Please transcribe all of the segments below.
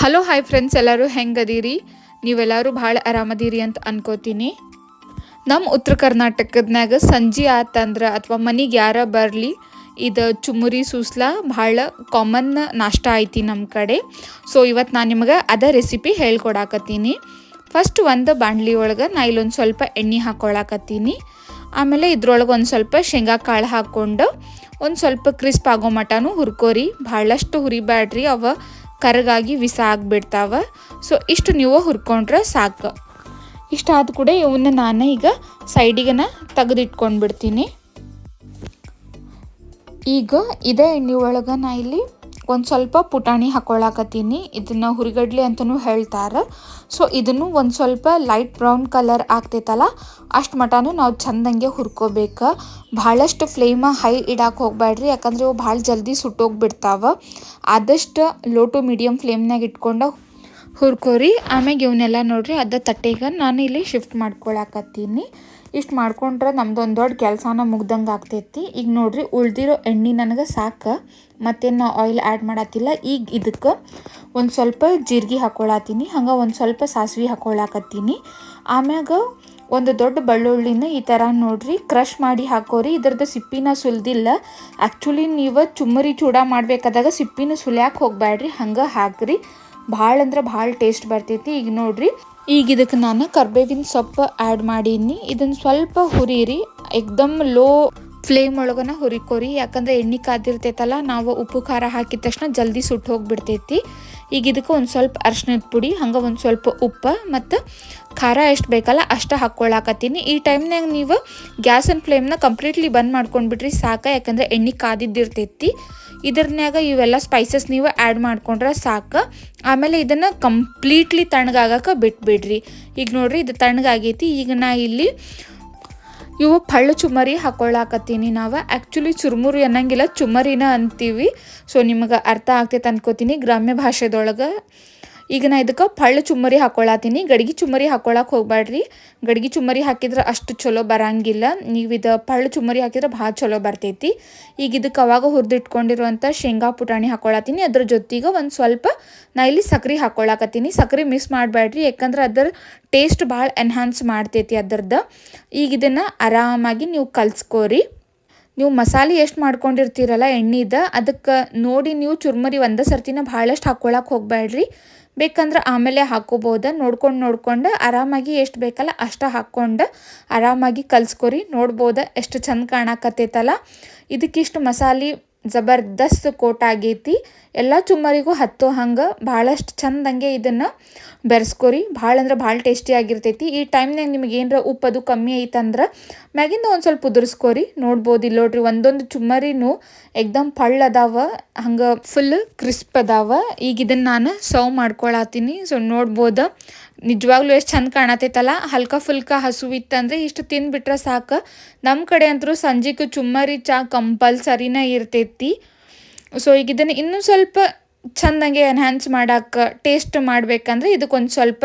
Hello hi friends ಎಲ್ಲರೂ ಹೆಂಗದೀರಿ? ನೀವೆಲ್ಲರೂ ಭಾಳ ಆರಾಮದೀರಿ ಅಂತ ಅನ್ಕೋತೀನಿ. ನಮ್ಮ ಉತ್ತರ ಕರ್ನಾಟಕದಾಗ ಸಂಜೆ ಆತಂದ್ರೆ ಅಥವಾ ಮನೆಗೆ ಯಾರ ಬರಲಿ, ಇದು ಚುಮುರಿ ಸೂಸ್ಲ ಭಾಳ ಕಾಮನ್ ನಾಷ್ಟ ಐತಿ ನಮ್ಮ ಕಡೆ. ಸೊ ಇವತ್ತು ನಾನು ನಿಮಗೆ ಅದೇ ರೆಸಿಪಿ ಹೇಳ್ಕೊಡಾಕತ್ತೀನಿ. ಫಸ್ಟ್ ಒಂದು ಬಾಣಲಿ ಒಳಗೆ ನಾ ಇಲ್ಲೊಂದು ಸ್ವಲ್ಪ ಎಣ್ಣೆ ಹಾಕ್ಕೊಳಕತ್ತೀನಿ ಆಮೇಲೆ ಇದ್ರೊಳಗೆ ಒಂದು ಸ್ವಲ್ಪ ಶೇಂಗಾ ಕಾಳು ಹಾಕ್ಕೊಂಡು, ಒಂದು ಸ್ವಲ್ಪ ಕ್ರಿಸ್ಪ್ ಆಗೋ ಮಟನೂ ಹುರ್ಕೋರಿ. ಭಾಳಷ್ಟು ಹುರಿಬ್ಯಾಡ್ರಿ ಅವ. ಕರಗಾಗಿ ವಿಸ ಆಗಿಬಿಡ್ತಾವ ಸೊ ಇಷ್ಟು ನೀವು ಹುರ್ಕೊಂಡ್ರೆ ಸಾಕು. ಇಷ್ಟಾದ ಕೂಡ ಇವನ್ನ ನಾನು ಈಗ ಸೈಡಿಗೆನ ತೆಗೆದಿಟ್ಕೊಂಡು ಬಿಡ್ತೀನಿ ಈಗ, ಇದೇ ಎಣ್ಣೆ ಒಳಗೆ ನಾ ಇಲ್ಲಿ ಒಂದು ಸ್ವಲ್ಪ ಪುಟಾಣಿ ಹಾಕ್ಕೊಳಕತ್ತೀನಿ ಇದನ್ನು ಹುರಿಗಡ್ಲೆ ಅಂತಲೂ ಹೇಳ್ತಾರೆ. ಸೊ ಇದನ್ನು ಒಂದು ಸ್ವಲ್ಪ ಲೈಟ್ ಬ್ರೌನ್ ಕಲರ್ ಆಗ್ತೈತಲ್ಲ, ಅಷ್ಟು ಮಟನೂ ನಾವು ಚಂದಂಗೆ ಹುರ್ಕೋಬೇಕು. ಭಾಳಷ್ಟು ಫ್ಲೇಮ ಹೈ ಇಡಕ್ಕೆ ಹೋಗ್ಬೇಡ್ರಿ ಯಾಕಂದರೆ ಇವು ಭಾಳ ಜಲ್ದಿ ಸುಟ್ಟೋಗ್ಬಿಡ್ತಾವೆ. ಆದಷ್ಟು ಲೋ ಟು ಮೀಡಿಯಮ್ ಫ್ಲೇಮ್ನಾಗ ಇಟ್ಕೊಂಡು ಹುರ್ಕೋರಿ. ಆಮ್ಯಾಗ ಇವನ್ನೆಲ್ಲ ನೋಡ್ರಿ ಅದ ತಟ್ಟೆಗೆ ನಾನು ಇಲ್ಲಿ ಶಿಫ್ಟ್ ಮಾಡ್ಕೊಳಕತ್ತೀನಿ. ಇಷ್ಟು ಮಾಡ್ಕೊಂಡ್ರೆ ನಮ್ದು ಒಂದು ದೊಡ್ಡ ಕೆಲಸನ ಮುಗ್ದಂಗೆ ಆಗ್ತೈತಿ. ಈಗ ನೋಡ್ರಿ ಉಳ್ದಿರೋ ಎಣ್ಣೆ ನನಗೆ ಸಾಕು, ಮತ್ತೇನು ಆಯಿಲ್ ಆ್ಯಡ್ ಮಾಡತ್ತಿಲ್ಲ ಈಗ ಇದಕ್ಕೆ ಒಂದು ಸ್ವಲ್ಪ ಜೀರಿಗೆ ಹಾಕ್ಕೊಳತ್ತೀನಿ ಹಂಗೆ ಒಂದು ಸ್ವಲ್ಪ ಸಾಸಿವೆ ಹಾಕ್ಕೊಳಕತ್ತೀನಿ ಆಮ್ಯಾಗ ಒಂದು ದೊಡ್ಡ ಬೆಳ್ಳುಳ್ಳಿನ ಈ ಥರ ನೋಡ್ರಿ ಕ್ರಷ್ ಮಾಡಿ ಹಾಕೋರಿ. ಇದ್ರದ್ದು ಸಿಪ್ಪಿನ ಸುಲ್ದಿಲ್ಲ. ಆ್ಯಕ್ಚುಲಿ ನೀವು ಚುಮ್ಮರಿ ಚೂಡ ಮಾಡಬೇಕಾದಾಗ ಸಿಪ್ಪಿನ ಸುಲ್ಯಾಕೆ ಹೋಗ್ಬೇಡ್ರಿ ಹಂಗೆ ಹಾಕ್ರಿ. ಭಾಳ ಅಂದ್ರೆ ಭಾಳ ಟೇಸ್ಟ್ ಬರ್ತೈತಿ. ಈಗ ನೋಡ್ರಿ ಈಗ ಇದಕ್ಕೆ ನಾನು ಕರ್ಬೇವಿನ ಸೊಪ್ಪು ಆ್ಯಡ್ ಮಾಡೀನಿ. ಇದನ್ನು ಸ್ವಲ್ಪ ಹುರಿರಿ ಎಕ್ದಮ್ ಲೋ ಫ್ಲೇಮ್ ಒಳಗನ ಹುರಿಕೋರಿ. ಯಾಕಂದ್ರೆ ಎಣ್ಣೆ ಕಾದಿರ್ತೈತಲ್ಲ, ನಾವು ಉಪ್ಪು ಖಾರ ಹಾಕಿದ ತಕ್ಷಣ ಜಲ್ದಿ ಸುಟ್ಟು ಹೋಗ್ಬಿಡ್ತೈತಿ. ಈಗ ಇದಕ್ಕೆ ಒಂದು ಸ್ವಲ್ಪ ಅರ್ಶಿನದ ಪುಡಿ, ಹಂಗೆ ಒಂದು ಸ್ವಲ್ಪ ಉಪ್ಪು ಮತ್ತು ಖಾರ ಎಷ್ಟು ಬೇಕಲ್ಲ ಅಷ್ಟು ಹಾಕ್ಕೊಳಕತ್ತೀನಿ. ಈ ಟೈಮ್ನಾಗ ನೀವು ಗ್ಯಾಸ್ ಆ್ಯಂಡ್ ಫ್ಲೇಮ್ನ ಕಂಪ್ಲೀಟ್ಲಿ ಬಂದ್ ಮಾಡ್ಕೊಂಡ್ಬಿಟ್ರಿ ಸಾಕು, ಯಾಕಂದ್ರೆ ಎಣ್ಣೆ ಕಾದಿದ್ದಿರ್ತೈತಿ. ಇದ್ರನ್ಯಾಗ ಇವೆಲ್ಲ ಸ್ಪೈಸಸ್ ನೀವು ಆ್ಯಡ್ ಮಾಡ್ಕೊಂಡ್ರೆ ಸಾಕು. ಆಮೇಲೆ ಇದನ್ನು ಕಂಪ್ಲೀಟ್ಲಿ ತಣ್ಣಗಾಗಕ್ಕೆ ಬಿಟ್ಬಿಡ್ರಿ. ಈಗ ನೋಡಿರಿ, ಇದು ತಣ್ಣಗಾಗೈತಿ. ಈಗ ನಾ ಇಲ್ಲಿ ಇವು ಪಳ್ಳು ಚುಮರಿ ಹಾಕೊಳ್ಳಾಕತ್ತೀನಿ ನಾವು. ಆ್ಯಕ್ಚುಲಿ ಚುರುಮುರಿ ಅನ್ನಂಗಿಲ್ಲ ಚುಮರಿನ ಅಂತೀವಿ. ಸೊ ನಿಮಗೆ ಅರ್ಥ ಆಗ್ತೈತೆ ಅನ್ಕೋತೀನಿ, ಗ್ರಾಮ್ಯ ಭಾಷೆದೊಳಗೆ. ಈಗ ನಾ ಇದಕ್ಕೆ ಪಳ್ಳ ಚುಮ್ಮರಿ ಹಾಕ್ಕೊಳತ್ತೀನಿ ಗಡಿಗೆ ಚುಮ್ಮರಿ ಹಾಕೊಳಕ್ಕೆ ಹೋಗ್ಬೇಡ್ರಿ ಗಡಿಗೆ ಚುಮ್ಮರಿ ಹಾಕಿದ್ರೆ ಅಷ್ಟು ಚಲೋ ಬರಂಗಿಲ್ಲ. ನೀವು ಇದು ಪಳ್ಳ ಚುಮ್ಮರಿ ಹಾಕಿದ್ರೆ ಭಾಳ ಚಲೋ ಬರ್ತೈತಿ. ಈಗ ಇದಕ್ಕೆ ಅವಾಗ ಹುರಿದಿಟ್ಕೊಂಡಿರುವಂಥ ಶೇಂಗಾ ಪುಟಾಣಿ ಹಾಕ್ಕೊಳತ್ತೀನಿ ಅದ್ರ ಜೊತೆಗೆ ಒಂದು ಸ್ವಲ್ಪ ನಾ ಇಲ್ಲಿ ಸಕ್ರೆ ಹಾಕೊಳಕತ್ತೀನಿ. ಸಕ್ರೆ ಮಿಸ್ ಮಾಡಬೇಡ್ರಿ ಯಾಕಂದ್ರೆ ಅದರ ಟೇಸ್ಟ್ ಭಾಳ ಎನ್ಹಾನ್ಸ್ ಮಾಡ್ತೈತಿ ಅದರದ್ದು ಈಗ ಇದನ್ನು ಆರಾಮಾಗಿ ನೀವು ಕಲ್ಸ್ಕೋರಿ. ನೀವು ಮಸಾಲೆ ಎಷ್ಟು ಮಾಡ್ಕೊಂಡಿರ್ತೀರಲ್ಲ, ಎಣ್ಣೆದ, ಅದಕ್ಕೆ ನೋಡಿ ನೀವು ಚುರ್ಮರಿ ಒಂದೇ ಸರ್ತಿನ ಭಾಳಷ್ಟು ಹಾಕ್ಕೊಳಕ್ಕೆ ಹೋಗಬೇಡ್ರಿ ಬೇಕಂದ್ರೆ ಆಮೇಲೆ ಹಾಕೋಬೋದು. ನೋಡ್ಕೊಂಡು ನೋಡ್ಕೊಂಡು ಆರಾಮಾಗಿ ಎಷ್ಟು ಬೇಕಲ್ಲ ಅಷ್ಟು ಹಾಕ್ಕೊಂಡು ಆರಾಮಾಗಿ ಕಲ್ಸ್ಕೊರಿ. ನೋಡ್ಬೋದು ಎಷ್ಟು ಚಂದ ಕಾಣಕತ್ತೈತಲ್ಲ. ಇದಕ್ಕಿಷ್ಟು ಮಸಾಲೆ ಜಬರ್ದಸ್ತ್ ಕೋಟ್ ಆಗೈತಿ. ಎಲ್ಲ ಚುಮ್ಮರಿಗೂ ಹತ್ತೋ ಹಂಗೆ ಭಾಳಷ್ಟು ಚಂದಂಗೆ ಇದನ್ನು ಬೆರೆಸ್ಕೊರಿ. ಭಾಳ ಅಂದ್ರೆ ಭಾಳ ಟೇಸ್ಟಿ ಆಗಿರ್ತೈತಿ. ಈ ಟೈಮ್ನಾಗ ನಿಮಗೆ ಏನರ ಉಪ್ಪು ಅದು ಕಮ್ಮಿ ಐತಂದ್ರೆ ಮ್ಯಾಗಿಂದ ಒಂದು ಸ್ವಲ್ಪ ಉದುರಿಸ್ಕೊರಿ. ನೋಡ್ಬೋದು ಇಲ್ಲಿ ನೋಡ್ರಿ ಒಂದೊಂದು ಚುಮ್ಮರಿನೂ ಎಕ್ದಮ್ ಪಳ್ಳ ಅದಾವ, ಹಂಗೆ ಫುಲ್ ಕ್ರಿಸ್ಪ್ ಅದಾವ. ಈಗ ಇದನ್ನು ನಾನು ಸರ್ವ್ ಮಾಡ್ಕೊಳತ್ತೀನಿ ಸೊ ನೋಡ್ಬೋದು? ನಿಜವಾಗ್ಲೂ ಎಷ್ಟು ಚಂದ ಕಾಣತೈತಲ್ಲ? ಹಲ್ಕ ಫುಲ್ಕ ಹಸುವಿತ್ತಂದ್ರೆ ಇಷ್ಟು ತಿಂದ್ಬಿಟ್ರೆ ಸಾಕು. ನಮ್ಮ ಕಡೆ ಅಂತರೂ ಸಂಜೆಗೆ ಚುಮ್ಮರಿ ಚಾ ಕಂಪಲ್ಸರಿನ ಇರ್ತೈತಿ. ಸೊ ಈಗ ಇದನ್ನು ಇನ್ನೂ ಸ್ವಲ್ಪ ಚೆಂದಂಗೆ ಎನ್ಹ್ಯಾನ್ಸ್ ಮಾಡಕ್ಕೆ ಟೇಸ್ಟ್ ಮಾಡಬೇಕಂದ್ರೆ ಇದಕ್ಕೊಂದು ಸ್ವಲ್ಪ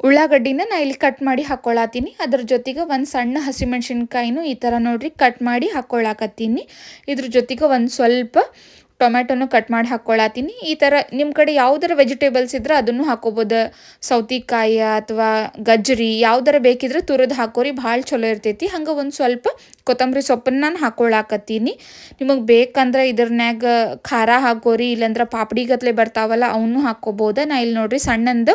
ಉಳ್ಳಾಗಡ್ಡಿನ ನಾ ಇಲ್ಲಿ ಕಟ್ ಮಾಡಿ ಹಾಕ್ಕೊಳತ್ತೀನಿ ಅದ್ರ ಜೊತೆಗೆ ಒಂದು ಸಣ್ಣ ಹಸಿಮೆಣ್ಸಿನ್ಕಾಯಿನೂ ಈ ಥರ ನೋಡ್ರಿ ಕಟ್ ಮಾಡಿ ಹಾಕ್ಕೊಳಕತ್ತೀನಿ ಇದ್ರ ಜೊತೆಗೆ ಒಂದು ಸ್ವಲ್ಪ ಟೊಮೆಟೊನು ಕಟ್ ಮಾಡಿ ಹಾಕ್ಕೊಳತ್ತೀನಿ. ಈ ಥರ ನಿಮ್ಮ ಕಡೆ ಯಾವ್ದಾರ ವೆಜಿಟೇಬಲ್ಸ್ ಇದ್ರೆ ಅದನ್ನು ಹಾಕೋಬೋದು. ಸೌತಿಕಾಯಿ ಅಥವಾ ಗಜ್ಜರಿ ಯಾವ್ದಾರ ಬೇಕಿದ್ರೆ ತುರಿದು ಹಾಕೋರಿ, ಭಾಳ ಚಲೋ ಇರ್ತೈತಿ. ಹಂಗೆ ಒಂದು ಸ್ವಲ್ಪ ಕೊತ್ತಂಬರಿ ಸೊಪ್ಪನ್ನ ನಾನು ಹಾಕ್ಕೊಳಕತ್ತೀನಿ. ನಿಮಗೆ ಬೇಕಂದ್ರೆ ಇದ್ರನ್ಯಾಗ ಖಾರ ಹಾಕೋರಿ, ಇಲ್ಲಂದ್ರೆ ಪಾಪಡಿ ಗತ್ಲೆ ಬರ್ತಾವಲ್ಲ ಅವನು ಹಾಕ್ಕೋಬೋದು. ನಾ ಇಲ್ಲಿ ನೋಡ್ರಿ ಸಣ್ಣಂದು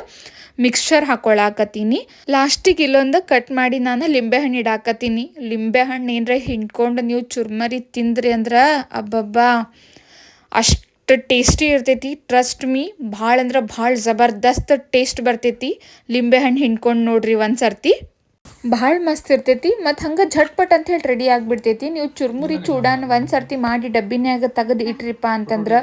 ಮಿಕ್ಸ್ಚರ್ ಹಾಕ್ಕೊಳಕತ್ತೀನಿ. ಲಾಸ್ಟಿಗೆ ಇಲ್ಲೊಂದು ಕಟ್ ಮಾಡಿ ನಾನು ಲಿಂಬೆಹಣ್ಣು ಇಡಾಕತ್ತೀನಿ. ಲಿಂಬೆಹಣ್ಣು ಏನರ ಹಿಂಡ್ಕೊಂಡು ನೀವು ಚುರ್ಮರಿ ತಿಂದ್ರಿ ಅಂದ್ರೆ ಅಬ್ಬಬ್ಬಾ. ಅಷ್ಟು ಟೇಸ್ಟಿ ಇರ್ತೈತಿ. ಟ್ರಸ್ಟ್ ಮೀ ಭಾಳ ಅಂದ್ರೆ ಭಾಳ ಜಬರ್ದಸ್ತ್ ಟೇಸ್ಟ್ ಬರ್ತೈತಿ. ಲಿಂಬೆಹಣ್ಣು ಹಿಂಡ್ಕೊಂಡು ನೋಡ್ರಿ ಒಂದು ಸರ್ತಿ. ಭಾಳ ಮಸ್ತ್ ಇರ್ತೈತಿ. ಮತ್ತು ಹಂಗೆ ಝಟ್ಪಟ್ ಅಂತ ಹೇಳಿ ರೆಡಿ ಆಗಿಬಿಡ್ತೈತಿ. ನೀವು ಚುರ್ಮುರಿ ಚೂಡಾನ ಒಂದು ಸರ್ತಿ ಮಾಡಿ ಡಬ್ಬಿನ್ಯಾಗ ತೆಗೆದು ಇಟ್ರಿಪ್ಪ ಅಂತಂದ್ರೆ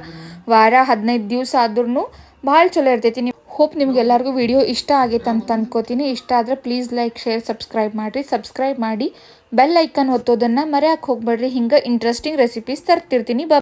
ವಾರ ಹದಿನೈದು ದಿವಸ ಆದ್ರೂ ಭಾಳ ಚಲೋ ಇರ್ತೈತಿ. ನೀವು ಹೋಪ್ ನಿಮ್ಗೆಲ್ಲರಿಗೂ ವಿಡಿಯೋ ಇಷ್ಟ ಆಗೈತೆ ಅಂತ ಅನ್ಕೋತೀನಿ. ಇಷ್ಟ ಆದರೆ ಪ್ಲೀಸ್ ಲೈಕ್ ಶೇರ್ ಸಬ್ಸ್ಕ್ರೈಬ್ ಮಾಡಿರಿ. ಸಬ್ಸ್ಕ್ರೈಬ್ ಮಾಡಿ ಬೆಲ್ ಐಕನ್ ಒತ್ತೋದನ್ನು ಮರೆಯೋಕೆ ಹೋಗ್ಬೇಡ್ರಿ. ಹಿಂಗೆ ಇಂಟ್ರೆಸ್ಟಿಂಗ್ ರೆಸಿಪೀಸ್ ತರ್ತಿರ್ತೀನಿ. ಬ